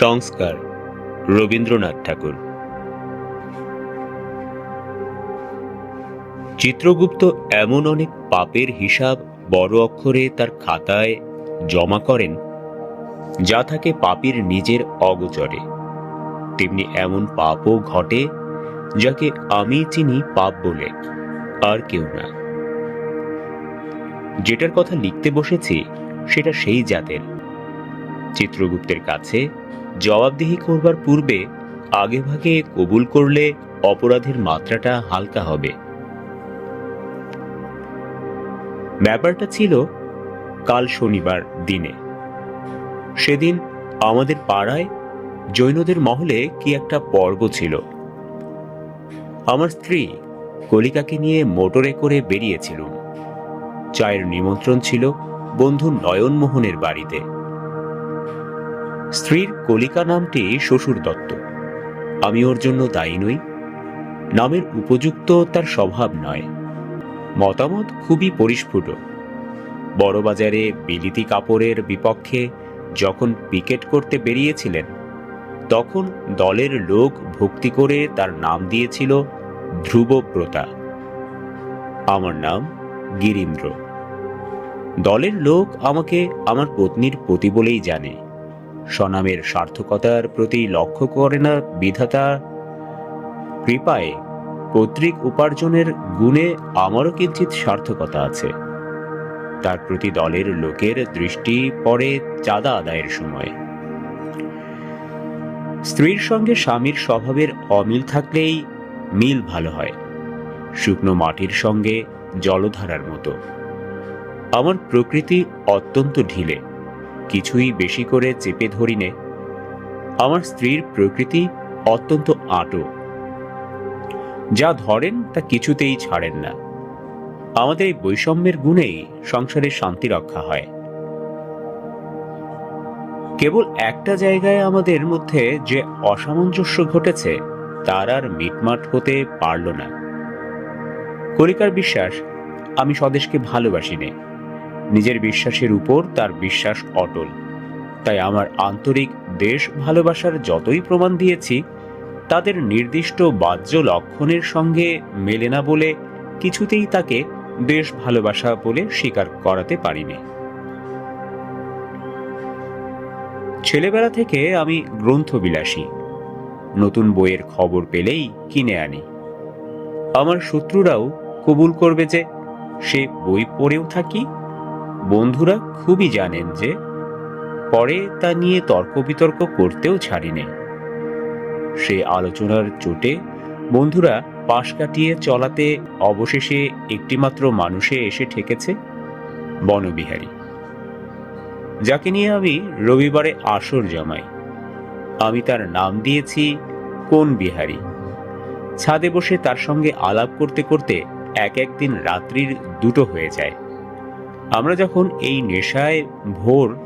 সংস্কার রবীন্দ্রনাথ ঠাকুর। চিত্রগুপ্ত এমন অনেক পাপের হিসাব বড় অক্ষরে তার খাতায় জমা করেন, যা থাকে পাপীর নিজের অগোচরে। তেমনি এমন পাপও ঘটে, যাকে আমি চিনি পাপ বলে, আর কেউ না। যেটার কথা লিখতে বসেছি, সেটা সেই জাতের। চিত্রগুপ্তের কাছে জবাবদিহি করবার পূর্বে আগেভাগে কবুল করলে অপরাধের মাত্রাটা হালকা হবে। ব্যাপারটা ছিল কাল শনিবার দিনে। সেদিন আমাদের পাড়ায় জৈনদের মহলে কি একটা পর্ব ছিল। আমার স্ত্রী কলিকাকে নিয়ে মোটরে করে বেরিয়েছিলুম। চায়ের নিমন্ত্রণ ছিল বন্ধু নয়নমোহনের বাড়িতে। স্ত্রীর কলিকা নামটি শ্বশুর দত্ত। আমি ওর জন্য দায়ী নই। নামের উপযুক্ত তার স্বভাব নয়। মতামত খুবই পরিস্ফুট। বড়বাজারে বিলিতি কাপড়ের বিপক্ষে যখন পিকেট করতে বেরিয়েছিলেন, তখন দলের লোক ভক্তি করে তার নাম দিয়েছিল ধ্রুবব্রতা আমার নাম গিরীন্দ্র। দলের লোক আমাকে আমার পত্নীর পতি বলেই জানে। স্বনামের সার্থকতার প্রতি লক্ষ্য করে না বিধাতা। কৃপায় পৈতৃক উপার্জনের গুণে আমারও কিঞ্চিত সার্থকতা আছে। তার প্রতি দলের লোকের দৃষ্টি পড়ে চাঁদা আদায়ের সময়। স্ত্রীর সঙ্গে স্বামীর স্বভাবের অমিল থাকলেই মিল ভালো হয়। শুকনো মাটির সঙ্গে জলধারার মতো। আমার প্রকৃতি অত্যন্ত ঢিলে। কিছুই বেশি করে চেপে ধরিনে। আমার স্ত্রীর প্রকৃতি অত্যন্ত আটো যা ধরেন তা কিছুতেই ছাড়েন না। আমাদের এই বৈষম্যের গুণেই সংসারে শান্তি রক্ষা হয়। কেবল একটা জায়গায় আমাদের মধ্যে যে অসামঞ্জস্য ঘটেছে, তার আর মিটমাট হতে পারল না। কলিকার বিশ্বাস, আমি স্বদেশকে ভালোবাসি নে। নিজের বিশ্বাসের উপর তার বিশ্বাস অটল। তাই আমার আন্তরিক দেশ ভালোবাসার যতই প্রমাণ দিয়েছি, তাদের নির্দিষ্ট বাহ্য লক্ষণের সঙ্গে মেলে না বলে কিছুতেই তাকে দেশ ভালোবাসা বলে স্বীকার করাতে পারিনি। ছেলেবেলা থেকে আমি গ্রন্থবিলাসী। নতুন বইয়ের খবর পেলেই কিনে আনি। আমার শত্রুরাও কবুল করবে যে সে বই পড়েও থাকি বন্ধুরা খুবই জানেন যে পরে তা নিয়ে তর্ক বিতর্ক করতেও ছাড়িনে। সে আলোচনার চোটে বন্ধুরা পাশ কাটিয়ে চলাতে অবশেষে একটিমাত্র মানুষে এসে ঠেকেছে বনবিহারী। যাকে নিয়ে আমি রবিবারে আসর জমাই। আমি তার নাম দিয়েছি কোন বিহারী। ছাদে বসে তার সঙ্গে আলাপ করতে করতে এক একদিন রাত্রির দুটো হয়ে যায়। আমরা যখন এই নেশায় ভোর,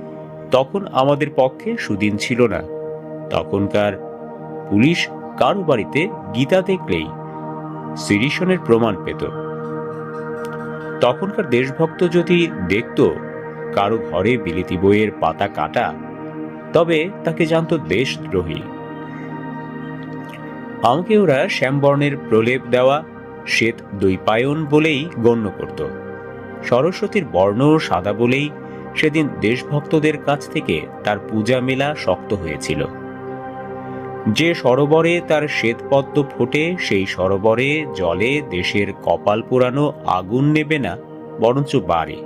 তখন আমাদের পক্ষে সুদিন ছিল না। তখনকার পুলিশ কারও বাড়িতে গীতা দেখলেই সিরিশনের প্রমাণ পেত। তখনকার দেশভক্ত যদি দেখত কারও ঘরে বিলিতি বইয়ের পাতা কাটা, তবে তাকে জানত দেশদ্রোহী। আমাকে ওরা শ্যামবর্ণের প্রলেপ দেওয়া, শ্বেত দৈপায়ন বলেই গণ্য করত। সরস্বতীর বর্ণ সাদা বলেই সেদিন দেশভক্তদের কাছ থেকে তার পূজা মেলা শক্ত হয়েছিল। যে সরোবরে তার শ্বেতপদ্ম ফোটে, সেই সরোবরে জলে দেশের কপাল পোড়ানো আগুন নেবে না, বরঞ্চ বাড়ে।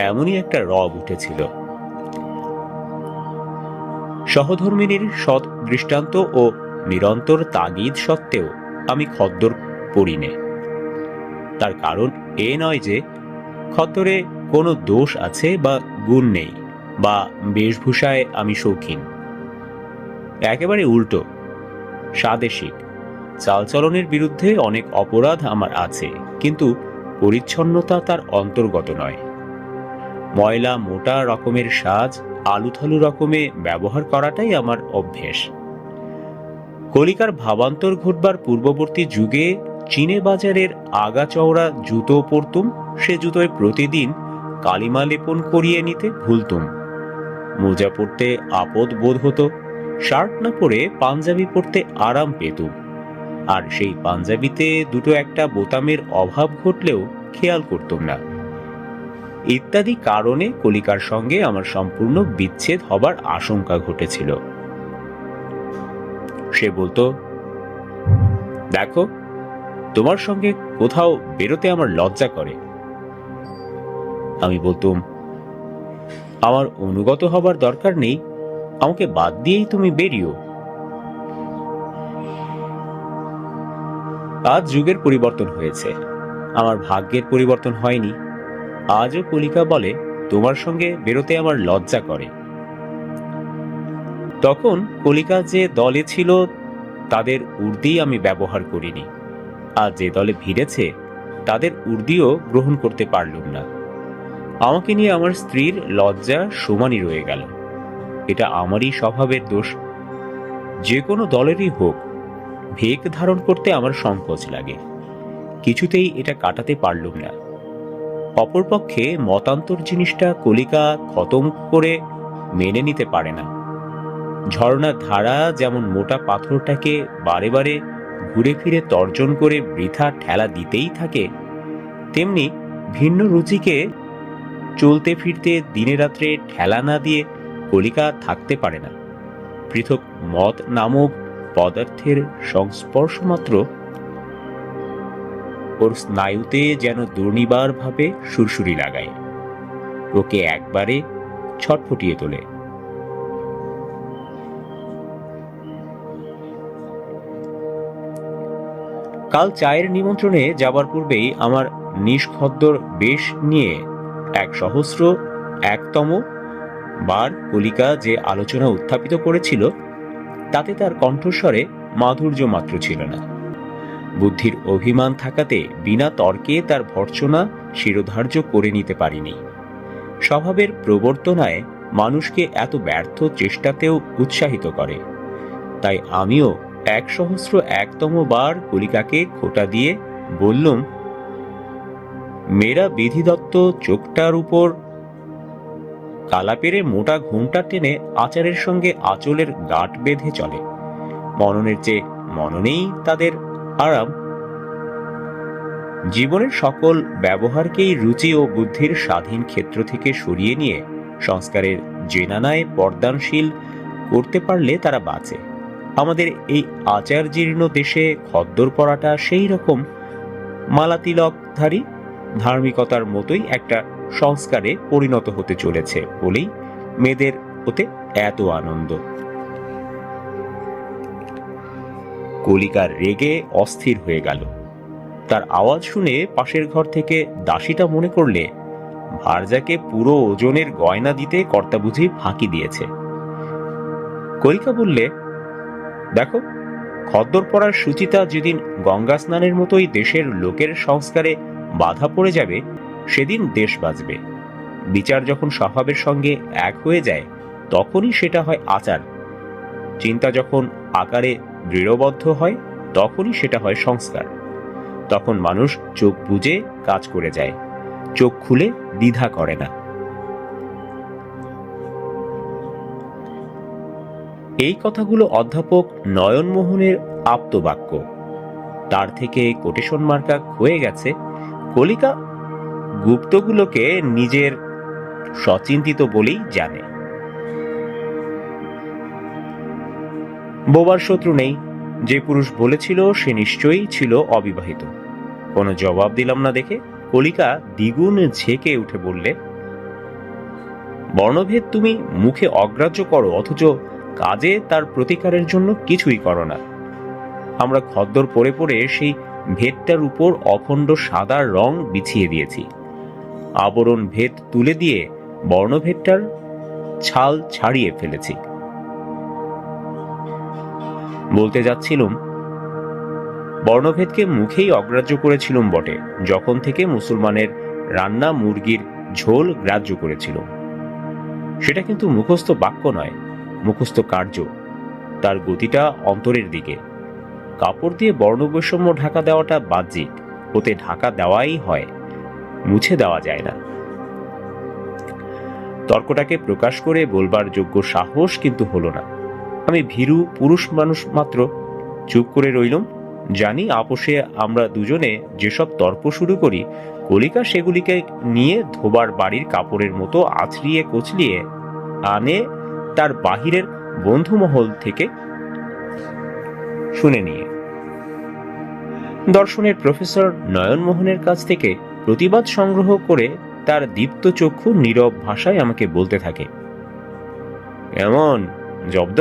এমনই একটা রব উঠেছিল। সহধর্মিনীর সৎ দৃষ্টান্ত ও নিরন্তর তাগিদ সত্ত্বেও আমি খদ্দর পড়িনে তার কারণ এ নয় যে খদ্দরে কোনো দোষ আছে বা গুণ নেই, বা বেশভূষায় আমি শৌখিন। একেবারে উল্টো। স্বাদেশিক। চালচলনের বিরুদ্ধে অনেক অপরাধ আমার আছে, কিন্তু পরিচ্ছন্নতা তার অন্তর্গত নয়। ময়লা মোটা রকমের সাজ, আলুথালু রকমে ব্যবহার করাটাই আমার অভ্যেস। কলিকার ভাবান্তর ঘটবার পূর্ববর্তী যুগে চীনে বাজারের আগা চওড়া জুতো পরতুম, সে জুতোয় প্রতিদিন কালিমা লেপন করিয়ে নিতে ভুলতুম। মোজা পরতে আপদ বোধ হতো, শার্ট না পরে পাঞ্জাবি পরতে আরাম পেতুম। আর সেই পাঞ্জাবিতে দুটো একটা বোতামের অভাব ঘটলেও খেয়াল করতুম না। ইত্যাদি কারণে কলিকার সঙ্গে আমার সম্পূর্ণ বিচ্ছেদ হবার আশঙ্কা ঘটেছিল। সে বলতো, দেখো তোমার সঙ্গে কোথাও বেরোতে আমার লজ্জা করে। আমি বলতুম, আমার অনুগত হবার দরকার নেই, আমাকে বাদ দিয়েই তুমি বেরিও আজ যুগের পরিবর্তন হয়েছে। আমার ভাগ্যের পরিবর্তন হয়নি। আজও কলিকা বলে, তোমার সঙ্গে বেরোতে আমার লজ্জা করে। তখন কলিকা যে দলে ছিল, তাদের উর্দি আমি ব্যবহার করিনি। আর যে দলে ভিড়েছে, তাদের উর্দিও গ্রহণ করতে পারলুম না। আমাকে নিয়ে আমার স্ত্রীর লজ্জা সমানই রয়ে গেল। এটা আমারই স্বভাবের দোষ। যে কোনো দলেরই হোক ভেক ধারণ করতে আমার সংকোচ লাগে। কিছুতেই এটা কাটাতে পারলুম না। অপরপক্ষে মতান্তর জিনিসটা কলিকা খতম করে মেনে নিতে পারে না। ঝর্ণার ধারা যেমন মোটা পাথরটাকে বারে বারে ঘুরে ফিরে তর্জন করে বৃথা ঠেলা দিতেই থাকে, তেমনি ভিন্ন রুচিকে চলতে ফিরতে দিনে রাত্রে ঠেলা না দিয়ে কলিকা থাকতে পারে না। পৃথক মত নামক পদার্থের সংস্পর্শ মাত্র ওর স্নায়ুতে যেন দুর্নিবার ভাবে সুরসুরি লাগায়। ওকে একবারে ছটফটিয়ে তোলে। কাল চায়ের নিমন্ত্রণে যাবার পূর্বেই আমার নিষ্খদ্দর বেশ নিয়ে এক সহস্র, একতম বার কলিকা যে আলোচনা উত্থাপিত করেছিল, তাতে তার কণ্ঠস্বরে মাধুর্য মাত্র ছিল না। বুদ্ধির অভিমান থাকাতে বিনা তর্কে তার ভর্সনা শিরোধার্য করে নিতে পারিনি। স্বভাবের প্রবর্তনায় মানুষকে এত ব্যর্থ চেষ্টাতেও উৎসাহিত করে। তাই আমিও এক সহস্র একতম বার কলিকাকে খোটা দিয়ে বললুম, মেয়েরা বিধিদত্ত চোখটার উপর কালাপেরে মোটা ঘুমটা টেনে আচারের সঙ্গে আঁচলের গাঁট বেঁধে চলে। মননের চেয়ে মননেই তাদের আরাম। জীবনের সকল ব্যবহারকেই রুচি ও বুদ্ধির স্বাধীন ক্ষেত্র থেকে সরিয়ে নিয়ে সংস্কারের জেনানায় পর্দানশীল করতে পারলে তারা বাঁচে। আমাদের এই আচার জীর্ণ দেশে খদ্দর পড়াটা সেই রকম মালাতিলকধারী ধার্মিকতার মতোই একটা সংস্কারে পরিণত হতে চলেছে বলেই মেয়েদের ওতে এত আনন্দ। কলিকার রেগে অস্থির হয়ে গেল। তার আওয়াজ শুনে পাশের ঘর থেকে দাসীটা মনে করলে ভারজাকে পুরো ওজনের গয়না দিতে কর্তা বুঝি ফাঁকি দিয়েছে। কলিকা বললে দেখো, খদ্দর পড়ার সুচিতা যেদিন গঙ্গা স্নানের মতোই দেশের লোকের সংস্কারে বাধা পড়ে যাবে, সেদিন দেশ বাঁচবে। বিচার যখন স্বভাবের সঙ্গে এক হয়ে যায়, তখনই সেটা হয় আচার। চিন্তা যখন আকারে দৃঢ়বদ্ধ হয়, তখনই সেটা হয় সংস্কার। তখন মানুষ চোখ বুঝে কাজ করে যায়, চোখ খুলে দ্বিধা করে না। এই কথাগুলো অধ্যাপক নয়নমোহনের আপ্তবাক্য। তার থেকে কোটেশন মার্কা হয়ে গেছে। কলিকা গুপ্তগুলোকে নিজের সচিন্তিত বলেই জানে। বোবার শত্রু নেই। যে পুরুষ বলেছিল, সে নিশ্চয়ই ছিল অবিবাহিত। কোনো জবাব দিলাম না দেখে কলিকা দ্বিগুণ ঝেঁকে উঠে বললে, বর্ণভেদ তুমি মুখে অগ্রাহ্য করো, অথচ কাজে তার প্রতিকারের জন্য কিছুই করো না। আমরা খদ্দর পরে পরে সেই ভেদটার উপর অখণ্ড সাদা রং বিছিয়ে দিয়েছি। আবরণ ভেদ তুলে দিয়ে বর্ণভেদটার ছাল ছাড়িয়ে ফেলেছি। বলতে যাচ্ছিলুম, বর্ণভেদকে মুখেই অগ্রাহ্য করেছিলুম বটে, যখন থেকে মুসলমানের রান্না মুরগির ঝোল গ্রাহ্য করেছিল সেটা কিন্তু মুখস্থ বাক্য নয়। মুখস্থ কার্য। তার গতিটা অন্তরের দিকে। কাপড় দিয়ে বর্ণবৈষম্য ঢাকা দেওয়াটা বাহ্যিক। ওতে ঢাকা দেওয়াই হয়। মুছে দেওয়া যায় না। তর্কটাকে প্রকাশ করে বলবার যোগ্য সাহস কিন্তু হলো না। আমি ভীরু পুরুষ মানুষ মাত্র। চুপ করে রইলুম। জানি আপোষে আমরা দুজনে যেসব তর্ক শুরু করি, কলিকা সেগুলিকে নিয়ে ধোবার বাড়ির কাপড়ের মতো আছড়িয়ে কচলিয়ে আনে তার বাহিরের বন্ধুমহল থেকে শুনে নিয়ে। দর্শনের প্রফেসর নয়নমোহনের কাছ থেকে প্রতিবাদ সংগ্রহ করে তার দীপ্ত চক্ষু নীরব ভাষায় আমাকে বলতে থাকে, এমন, জব্দ?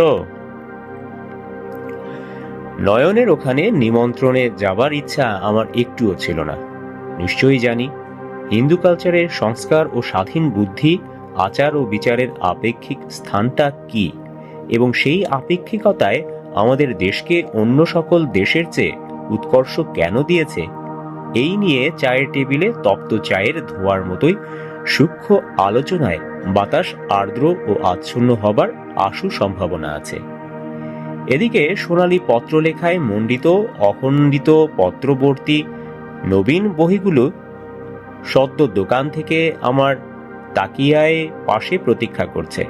নয়নের ওখানে নিমন্ত্রণে যাবার ইচ্ছা আমার একটুও ছিল না। নিশ্চয়ই জানি, হিন্দু কালচারের সংস্কার ও স্বাধীন বুদ্ধি আচার ও বিচারের আপেক্ষিক স্থানটা কি? এবং সেই আপেক্ষিকতায় আমাদের দেশকে অন্য সকল দেশের চেয়ে উৎকর্ষ কেন দিয়েছে? এই নিয়ে চায়ের টেবিলে তপ্ত চায়ের ধোয়ার মতোই সূক্ষ্ম আলোচনায় বাতাস আর্দ্র ও আচ্ছন্ন হবার আশু সম্ভাবনা আছে। এদিকে সোনালী পত্রলেখায় মণ্ডিত, অখণ্ডিত পত্রবর্তী নবীন বহিগুলো সদ্য দোকান থেকে আমার তাকিয়ায় পাশে প্রতীক্ষা করছে।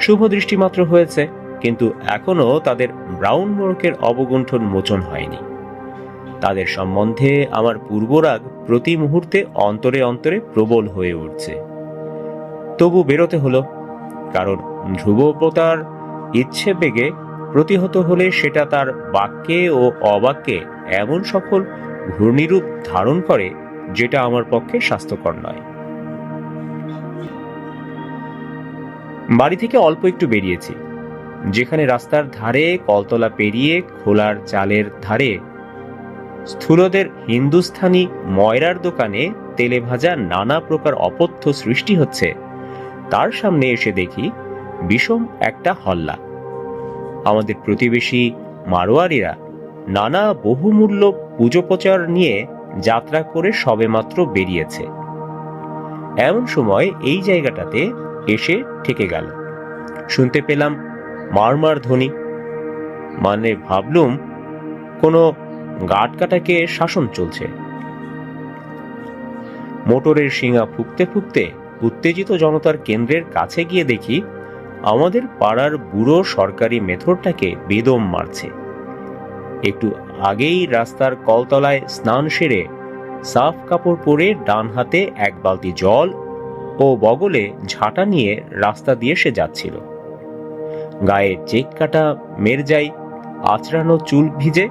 শুভ দৃষ্টি মাত্র হয়েছে, কিন্তু এখনও তাদের ব্রাউন মোড়কের অবগুণ্ঠন মোচন হয়নি। তাদের সম্বন্ধে আমার পূর্বরাগ প্রতি মুহূর্তে অন্তরে অন্তরে প্রবল হয়ে উঠছে। তবু বেরোতে হলো, কারণ ধ্রুবতার ইচ্ছে বেগে প্রতিহত হলে সেটা তার বাক্যে ও অবাক্যে এমন সকল ঘূর্ণিরূপ ধারণ করে, যেটা আমার পক্ষে স্বাস্থ্যকর নয়। বাড়ি থেকে অল্প একটু বেরিয়েছি। যেখানে রাস্তার ধারে কলতলা পেরিয়ে খোলার চালের ধারে স্থূলদের হিন্দুস্থানি ময়রার দোকানে তেলে ভাজা নানা প্রকার অপথ্য সৃষ্টি হচ্ছে। তার সামনে এসে দেখি বিষম একটা হল্লা। আমাদের প্রতিবেশী মারোয়ারিরা নানা বহুমূল্য পুজোপচার নিয়ে যাত্রা করে সবেমাত্র বেরিয়েছে। এমন সময় এই জায়গাটাতে এসে ঠেকে গেল। শুনতে পেলাম মারমার ধ্বনি। মানে ভাবলুম কোনো গাট কাটাকে শাসন চলছে। মোটরের শিঙা ফুকতে ফুকতে উত্তেজিত জনতার কেন্দ্রের কাছে গিয়ে দেখি আমাদের পাড়ার বুড়ো সরকারি মেথরটাকে বেদম মারছে। একটু আগেই রাস্তার কলতলায় স্নান সেরে সাফ কাপড় পরে ডান হাতে এক বালতি জল ও বগলে ঝাঁটা নিয়ে রাস্তা দিয়ে সে যাচ্ছিল। গায়ে চেক কাটা মেরজাই আচড়ানো চুল ভিজে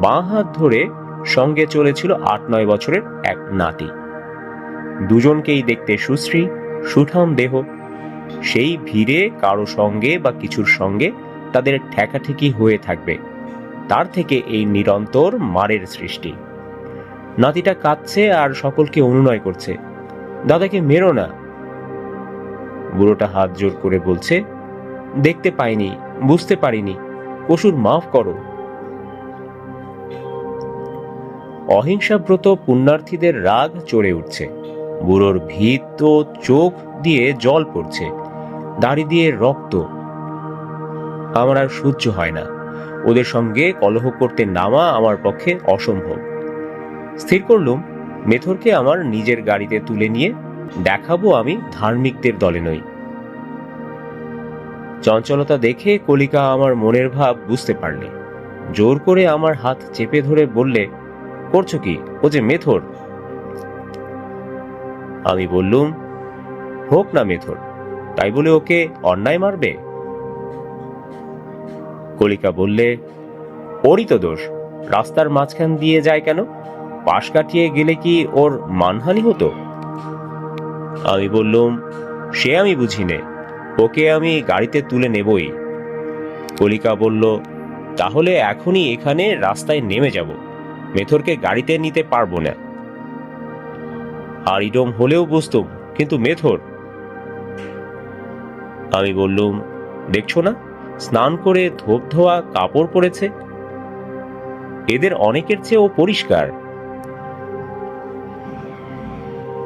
বাঁ হাত ধরে সঙ্গে চলেছিল আট নয় বছরের এক নাতি। দুজনকেই দেখতে সুশ্রী, সুঠাম দেহ। সেই ভিড়ে কারও সঙ্গে বা কিছুর সঙ্গে তাদের ঠেকাঠেকি হয়ে থাকবে। তার থেকে এই নিরন্তর মারের সৃষ্টি। নাতিটা কাঁদছে আর সকলকে অনুনয় করছে। দাদাকে মেরো না। বুড়োটা হাত জোর করে বলছে, দেখতে পাইনি, বুঝতে পারিনি পশুর মাফ করো। অহিংসাব্রত পুণ্যার্থীদের রাগ চড়ে উঠছে। বুড়োর ভীত চোখ দিয়ে জল পড়ছে, দাড়ি দিয়ে রক্ত। আমার আর সহ্য হয় না। ওদের সঙ্গে কলহ করতে নামা আমার পক্ষে অসম্ভব। স্থির করলুম মেথরকে আমার নিজের গাড়িতে তুলে নিয়ে দেখাবো আমি ধার্মিকদের দলে নই। চঞ্চলতা দেখে কলিকা আমার মনের ভাব বুঝতে পারলে। জোর করে আমার হাত চেপে ধরে বললে, করছ কি? ও যে মেথর? আমি বললুম, হোক না মেথর, তাই বলে ওকে অন্যায় মারবে? কলিকা বললে, ওরই তো দোষ, রাস্তার মাঝখান দিয়ে যায় কেন? পাশ কাটিয়ে গেলে কি ওর মানহানি হতো? আমি বললুম, সে আমি বুঝি নে ওকে আমি গাড়িতে তুলে নেবই। কলিকা বলল, তাহলে এখনই এখানে রাস্তায় নেমে যাব, মেথরকে গাড়িতে নিতে পারব না। আর ইডম হলেও বুঝতুম, কিন্তু মেথর? আমি বললুম, দেখছ না, স্নান করে ধোপ ধোয়া কাপড় পরেছে? এদের অনেকের চেয়ে ও পরিষ্কার।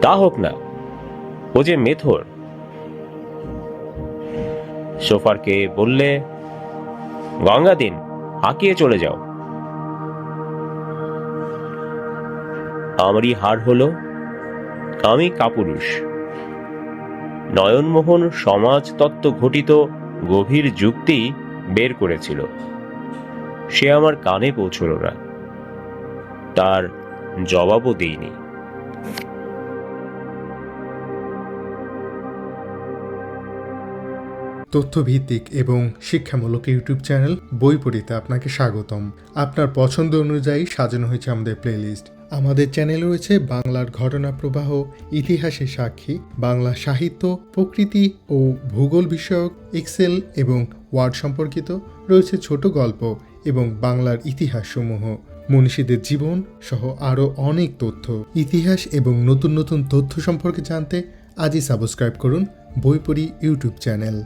তা হোক না। ও যে মেথর। সোফারকে বললে গঙ্গা দিন হাঁকিয়ে চলে যাও। আমারই হার হলো আমি কাপুরুষ। নয়নমোহন সমাজ তত্ত্ব ঘটিত গভীর যুক্তি বের করেছিল। সে আমার কানে পৌঁছল না। তার জবাবও দিইনি। তথ্যভিত্তিক এবং শিক্ষামূলক ইউটিউব চ্যানেল বই পড়িতে আপনাকে স্বাগতম। আপনার পছন্দ অনুযায়ী সাজানো হয়েছে আমাদের প্লেলিস্ট আমাদের চ্যানেল রয়েছে বাংলার ঘটনা প্রবাহ, ইতিহাসের সাক্ষী, বাংলা সাহিত্য, প্রকৃতি ও ভূগোল বিষয়ক এক্সেল এবং ওয়ার্ড সম্পর্কিত রয়েছে ছোট গল্প এবং বাংলার ইতিহাসসমূহ মনীষীদের জীবন সহ আরও অনেক তথ্য। ইতিহাস এবং নতুন নতুন তথ্য সম্পর্কে জানতে আজই সাবস্ক্রাইব করুন বইপড়ি ইউটিউব চ্যানেল